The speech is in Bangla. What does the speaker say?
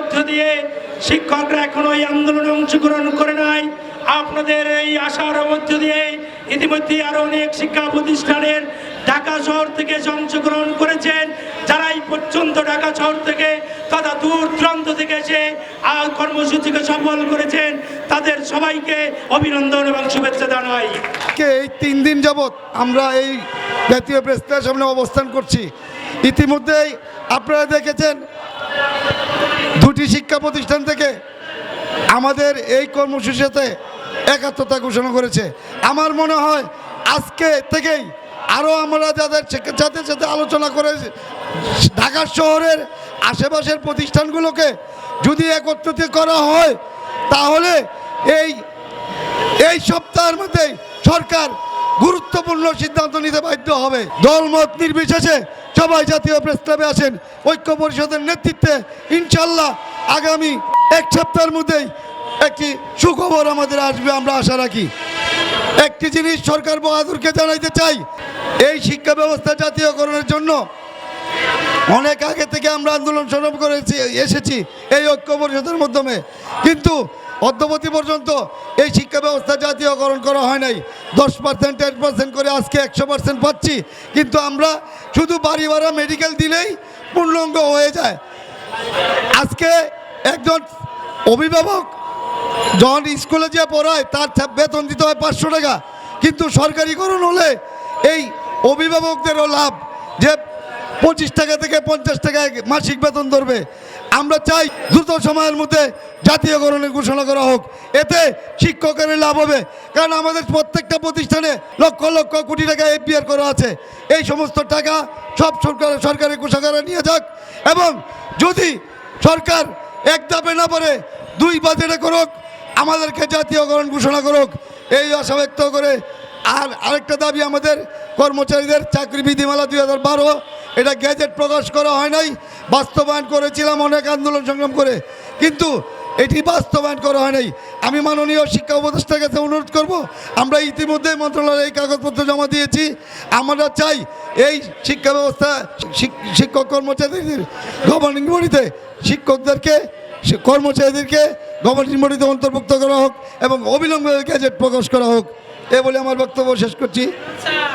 মধ্য দিয়ে শিক্ষকরা এখনও এই আন্দোলনে অংশগ্রহণ করে নাই। আপনাদের এই আশার মধ্য দিয়ে ইতিমধ্যে আরও অনেক শিক্ষা প্রতিষ্ঠানের ঢাকা শহর থেকে অংশগ্রহণ করেছেন। যারা এই পর্যন্ত ঢাকা শহর থেকে তথা দূর দূরান্ত থেকে এসে কর্মসূচিকে সফল করেছেন, তাদের সবাইকে অভিনন্দন এবং শুভেচ্ছা জানাই। এই তিন দিন যাবৎ আমরা এই জাতীয় প্রেসের সামনে অবস্থান করছি। ইতিমধ্যেই আপনারা দেখেছেন শিক্ষা প্রতিষ্ঠান থেকে আমাদের এই কর্মসূচিতে একাত্মতা ঘোষণা করেছে। আমার মনে হয় আজকে থেকেই আরও আমরা যাদের যাদের সাথে আলোচনা করে ঢাকা শহরের আশেপাশের প্রতিষ্ঠানগুলোকে যদি একত্রিত করা হয়, তাহলে এই এই সপ্তাহের মধ্যেই সরকার গুরুত্বপূর্ণ সিদ্ধান্ত নিতে বাধ্য হবে। দলমত নির্বিশেষে সবাই জাতীয় প্রেস ক্লাবে আসেন। ঐক্য পরিষদের নেতৃত্বে ইনশাল্লাহ আগামী এক সপ্তাহের মধ্যেই একটি সুখবর আমাদের আসবে, আমরা আশা রাখি। একটি জিনিস সরকার বাহাদুরকে জানাইতে চাই, এই শিক্ষা ব্যবস্থা জাতীয়করণের জন্য। অনেক আগে থেকে আমরা আন্দোলন সংগ্রাম করেছি, এসেছি এই ঐক্য পরিষদের মাধ্যমে। কিন্তু অদ্যবধি পর্যন্ত এই শিক্ষা ব্যবস্থা জাতীয়করণ করা হয় নাই। দশ পার্সেন্ট টেন পার্সেন্ট করে আজকে একশো পার্সেন্ট পাচ্ছি। কিন্তু আমরা শুধু বাড়ি ভাড়া মেডিকেল দিলেই পূর্ণাঙ্গ হয়ে যায়। আজকে একজন অভিভাবক যখন স্কুলে যে পড়ায়, তার বেতন দিতে হয় পাঁচশো টাকা। কিন্তু সরকারিকরণ হলে এই অভিভাবকদেরও লাভ যে পঁচিশ টাকা থেকে পঞ্চাশ টাকা মাসিক বেতন ধরবে। আমরা চাই দ্রুত সময়ের মধ্যে জাতীয়করণের ঘোষণা করা হোক। এতে শিক্ষকের লাভ হবে। কারণ আমাদের প্রত্যেকটা প্রতিষ্ঠানে লক্ষ লক্ষ কোটি টাকা এফবিআর করা আছে। এই সমস্ত টাকা সব সরকার সরকারি কোষাগারে নিয়ে যাক। এবং যদি সরকার এক ধাপে না পারে, দুই বাজেটে করুক, আমাদেরকে জাতীয়করণ ঘোষণা করুক। এই আশা ব্যক্ত করে আর আরেকটা দাবি আমাদের কর্মচারীদের চাকরি বিধিমালা দুই হাজার বারো, এটা গ্যাজেট প্রকাশ করা হয় নাই, বাস্তবায়ন করেছিলাম অনেক আন্দোলন সংগ্রাম করে, কিন্তু এটি বাস্তবায়ন করা হয় নাই। আমি মাননীয় শিক্ষা উপদেষ্টার কাছে অনুরোধ করব, আমরা ইতিমধ্যে মন্ত্রণালয়ে এই কাগজপত্র জমা দিয়েছি। আমরা চাই এই শিক্ষা ব্যবস্থা শিক্ষক কর্মচারীদের গভর্নিং বডিতে শিক্ষকদেরকে কর্মচারীদেরকে গভর্নিং বডিতে অন্তর্ভুক্ত করা হোক এবং অবিলম্বে গ্যাজেট প্রকাশ করা হোক। এ বলে আমার বক্তব্য শেষ করছি।